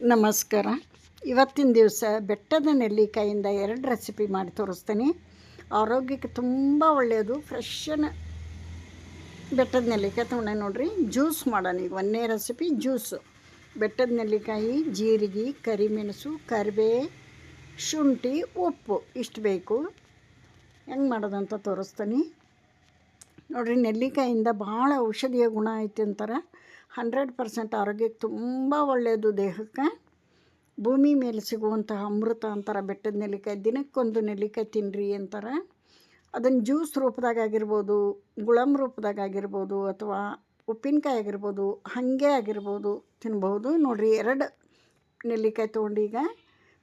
ನಮಸ್ಕಾರ. ಇವತ್ತಿನ ದಿವಸ ಬೆಟ್ಟದ ನೆಲ್ಲಿಕಾಯಿಂದ ಎರಡು ರೆಸಿಪಿ ಮಾಡಿ ತೋರಿಸ್ತೀನಿ. ಆರೋಗ್ಯಕ್ಕೆ ತುಂಬ ಒಳ್ಳೆಯದು. ಫ್ರೆಶ್ಶನ ಬೆಟ್ಟದ ನೆಲ್ಲಿಕಾಯಿ ತೊಗೊಂಡೆ ನೋಡಿರಿ. ಜ್ಯೂಸ್ ಮಾಡೋಣ ಈಗ. ಒಂದನೇ ರೆಸಿಪಿ ಜ್ಯೂಸು ಬೆಟ್ಟದ ನೆಲ್ಲಿಕಾಯಿ, ಜೀರಿಗೆ, ಕರಿಮೆಣಸು, ಕರಿಬೇ, ಶುಂಠಿ, ಉಪ್ಪು ಇಷ್ಟು ಬೇಕು. ಹೆಂಗೆ ಮಾಡೋದಂತ ತೋರಿಸ್ತೀನಿ. ನೋಡ್ರಿ, ನೆಲ್ಲಿಕಾಯಿಂದ ಭಾಳ ಔಷಧೀಯ ಗುಣ ಐತಿ ಅಂತಾರೆ. ಹಂಡ್ರೆಡ್ ಪರ್ಸೆಂಟ್ ಆರೋಗ್ಯಕ್ಕೆ ತುಂಬ ಒಳ್ಳೆಯದು ದೇಹಕ್ಕೆ. ಭೂಮಿ ಮೇಲೆ ಸಿಗುವಂತಹ ಅಮೃತ ಅಂತಾರೆ, ಬೆಟ್ಟದ ನೆಲ್ಲಿಕಾಯಿ. ದಿನಕ್ಕೊಂದು ನೆಲ್ಲಿಕಾಯಿ ತಿನ್ನಿರಿ ಅಂತಾರೆ. ಅದನ್ನು ಜ್ಯೂಸ್ ರೂಪದಾಗ ಆಗಿರ್ಬೋದು, ಗುಳಂ ರೂಪದಾಗ ಆಗಿರ್ಬೋದು ಅಥವಾ ಉಪ್ಪಿನಕಾಯಿ ಆಗಿರ್ಬೋದು, ಹಾಗೆ ಆಗಿರ್ಬೋದು ತಿನ್ಬೋದು ನೋಡಿರಿ, ಎರಡು ನೆಲ್ಲಿಕಾಯಿ ತೊಗೊಂಡೀಗ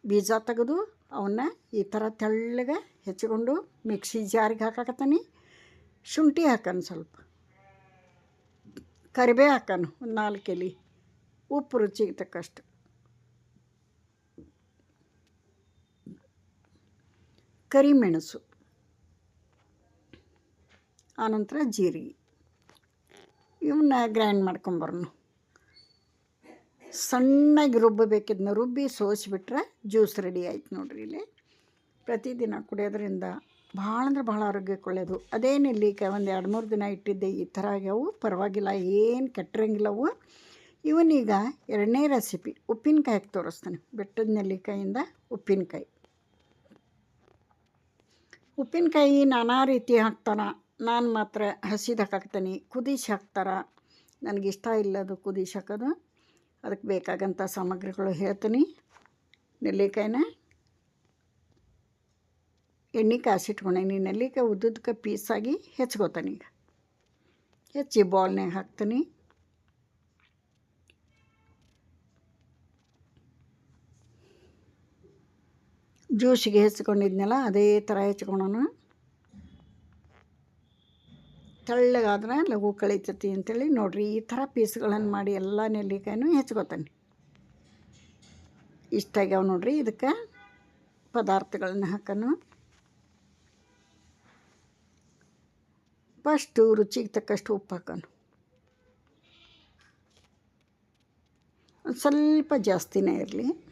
ಬೀಜ ತೆಗೆದು ಅವನ್ನ ಈ ಥರ ತೆಳ್ಳಗೆ ಹೆಚ್ಚಿಕೊಂಡು ಮಿಕ್ಸಿ ಜಾರಿಗೆ ಹಾಕಾಕತ್ತೀನಿ. ಶುಂಠಿ ಹಾಕೋಣ ಸ್ವಲ್ಪ. ಕರಿಬೇ ಹಾಕೋಣ ಒಂದು ನಾಲ್ಕು ಎಲೆ. ಉಪ್ಪು ರುಚಿಗೆ ತಕ್ಕಷ್ಟು. ಕರಿಮೆಣಸು. ಆನಂತರ ಜೀರಿಗೆ. ಇವನ್ನ ಗ್ರೈಂಡ್ ಮಾಡ್ಕೊಂಬರ್ನು ಸಣ್ಣಗೆ ರುಬ್ಬಬೇಕಿದ್ನ ರುಬ್ಬಿ ಸೋಸಿಬಿಟ್ರೆ ಜ್ಯೂಸ್ ರೆಡಿ ಆಯ್ತು ನೋಡ್ರಿ ಇಲ್ಲಿ. ಪ್ರತಿದಿನ ಕುಡಿಯೋದ್ರಿಂದ ಭಾಳ ಅಂದ್ರೆ ಭಾಳ ಆರೋಗ್ಯಕ್ಕೆ ಒಳ್ಳೆಯದು ಅದೇ ನೆಲ್ಲಿಕಾಯಿ ಒಂದು ಎರಡು ಮೂರು ದಿನ ಇಟ್ಟಿದ್ದೆ ಈ ಥರ ಆಗ್ಯಾವು. ಪರವಾಗಿಲ್ಲ, ಏನು ಕೆಟ್ಟಿರಂಗಿಲ್ಲ ಅವು. ಇವನೀಗ ಎರಡನೇ ರೆಸಿಪಿ ಉಪ್ಪಿನಕಾಯಿ ಹಾಕಿ ತೋರಿಸ್ತಾನೆ. ಬೆಟ್ಟದ ನೆಲ್ಲಿಕಾಯಿಂದ ಉಪ್ಪಿನಕಾಯಿ. ಉಪ್ಪಿನಕಾಯಿ ನಾನಾ ರೀತಿ ಹಾಕ್ತಾನೆ. ನಾನು ಮಾತ್ರ ಹಸಿದು ಹಾಕ್ತೀನಿ ಕುದಿಸಿ ಹಾಕ್ತಾರೆ. ನನಗಿಷ್ಟ ಇಲ್ಲ ಅದು ಕುದಿಸಿ ಹಾಕೋದು ಅದಕ್ಕೆ ಬೇಕಾಗಂಥ ಸಾಮಗ್ರಿಗಳು ಹೇಳ್ತೀನಿ. ನೆಲ್ಲಿಕಾಯಿನ ಎಣ್ಣೆ ಕಾಸಿಟ್ಕೊಂಡೀನಿ ನೆಲ್ಲಿಕಾಯಿ ಉದ್ದದಕ್ಕೆ ಪೀಸಾಗಿ ಹೆಚ್ಕೋತಾನೆ ಈಗ. ಹೆಚ್ಚಿ ಬಾಲ್ನಾಗ ಹಾಕ್ತೀನಿ. ಜ್ಯೂಸಿಗೆ ಹೆಚ್ಕೊಂಡಿದ್ನಲ್ಲ, ಅದೇ ಥರ ಹೆಚ್ಕೊಳೋಣ. ತೆಳ್ಳಗಾದ್ರೆ ಲಘು ಕಳೀತತಿ ಅಂತೇಳಿ ನೋಡಿರಿ, ಈ ಥರ ಪೀಸ್ಗಳನ್ನು ಮಾಡಿ ಎಲ್ಲ ನೆಲ್ಲಿಕಾಯಿನೂ ಹೆಚ್ಕೋತಾನೆ. ಇಷ್ಟಾಗ್ಯಾವ ನೋಡ್ರಿ ಇದಕ್ಕೆ ಪದಾರ್ಥಗಳನ್ನ ಹಾಕೋಣ. ಫಸ್ಟು ರುಚಿಗೆ ತಕ್ಕಷ್ಟು ಉಪ್ಪು ಹಾಕೋಣ. ಒಂದು ಸ್ವಲ್ಪ ಜಾಸ್ತಿನೇ ಇರಲಿ.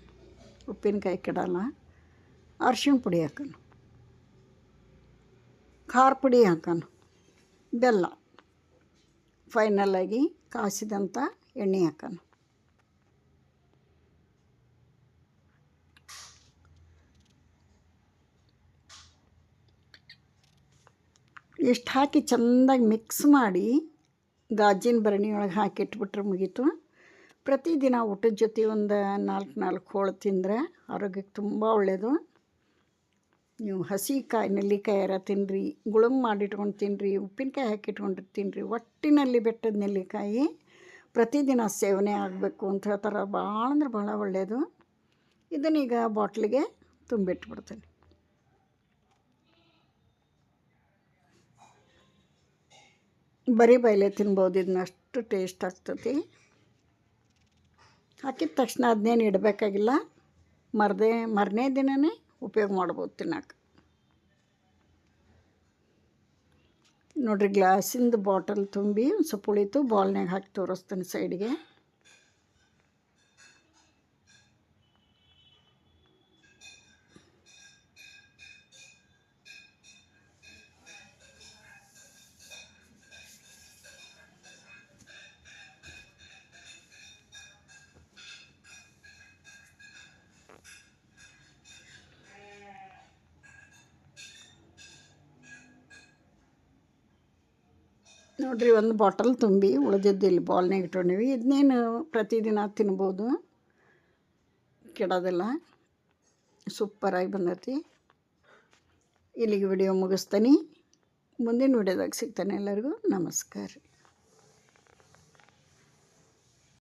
ಉಪ್ಪಿನಕಾಯಿ ಕೆಡಲ್ಲ. ಅರ್ಶಿನ ಪುಡಿ ಹಾಕೋಣ. ಖಾರ ಪುಡಿ ಹಾಕೋಣ. ಬೆಲ್ಲ. ಫೈನಲಾಗಿ ಕಾಸಿದಂಥ ಎಣ್ಣೆ ಹಾಕೋಣ. ಇಷ್ಟು ಹಾಕಿ ಚೆಂದಾಗಿ ಮಿಕ್ಸ್ ಮಾಡಿ ಗಾಜಿನ ಭರಣಿ ಒಳಗೆ ಹಾಕಿ ಇಟ್ಬಿಟ್ರೆ ಮುಗೀತು. ಪ್ರತಿದಿನ ಊಟದ ಜೊತೆ ಒಂದು ನಾಲ್ಕು ನಾಲ್ಕು ಹೋಳು ತಿಂದರೆ ಆರೋಗ್ಯಕ್ಕೆ ತುಂಬ ಒಳ್ಳೆಯದು ನೀವು ಹಸಿ ಕಾಯಿ ನೆಲ್ಲಿಕಾಯಾರ ತಿನ್ನಿರಿ ಗುಳಮ್ ಮಾಡಿಟ್ಕೊಂಡು ತಿನ್ನಿರಿ ಉಪ್ಪಿನಕಾಯಿ ಹಾಕಿಟ್ಕೊಂಡು ತಿನ್ನಿರಿ ಒಟ್ಟಿನಲ್ಲಿ ಬೆಟ್ಟದ ನೆಲ್ಲಿಕಾಯಿ ಪ್ರತಿದಿನ ಸೇವನೆ ಆಗಬೇಕು ಅಂತ ಹೇಳ್ತಾರೆ. ಭಾಳ ಅಂದ್ರೆ ಭಾಳ ಒಳ್ಳೆಯದು ಇದನ್ನೀಗ ಬಾಟ್ಲಿಗೆ ತುಂಬಿಟ್ಬಿಡ್ತೀನಿ. ಬರೀ ಬಯಲೆ ತಿನ್ಬೋದು ಇದನ್ನ ಅಷ್ಟು ಟೇಸ್ಟ್ ಆಗ್ತತಿ. ಹಾಕಿದ ತಕ್ಷಣ ಅದನ್ನೇನು ಇಡಬೇಕಾಗಿಲ್ಲ, ಮರದೇ, ಮರನೇ ದಿನವೇ ಉಪಯೋಗ ಮಾಡ್ಬೋದು ತಿನ್ನೋಕೆ ನೋಡಿರಿ, ಗ್ಲಾಸಿಂದು ಬಾಟಲ್ ತುಂಬಿ ಒಂದು ಸ್ವಲ್ಪ ಉಳಿತು ಬಾಲ್ನಾಗ ಹಾಕಿ ತೋರಿಸ್ತೀನಿ ಸೈಡ್ಗೆ ನೋಡಿರಿ, ಒಂದು ಬಾಟಲ್ ತುಂಬಿ ಉಳಿದಿದ್ದು ಇಲ್ಲಿ ಬಾಲ್ನಾಗ ಇಟ್ಕೊಂಡೀವಿ. ಇದನ್ನೇನು ಪ್ರತಿದಿನ ತಿನ್ಬೋದು? ಕೆಡೋದಿಲ್ಲ. ಸೂಪರಾಗಿ ಬಂದೈತಿ. ಇಲ್ಲಿಗೆ ವಿಡಿಯೋ ಮುಗಿಸ್ತೀನಿ. ಮುಂದಿನ ವಿಡಿಯೋದಾಗ ಸಿಗ್ತಾನೆ ಎಲ್ಲರಿಗೂ. ನಮಸ್ಕಾರ.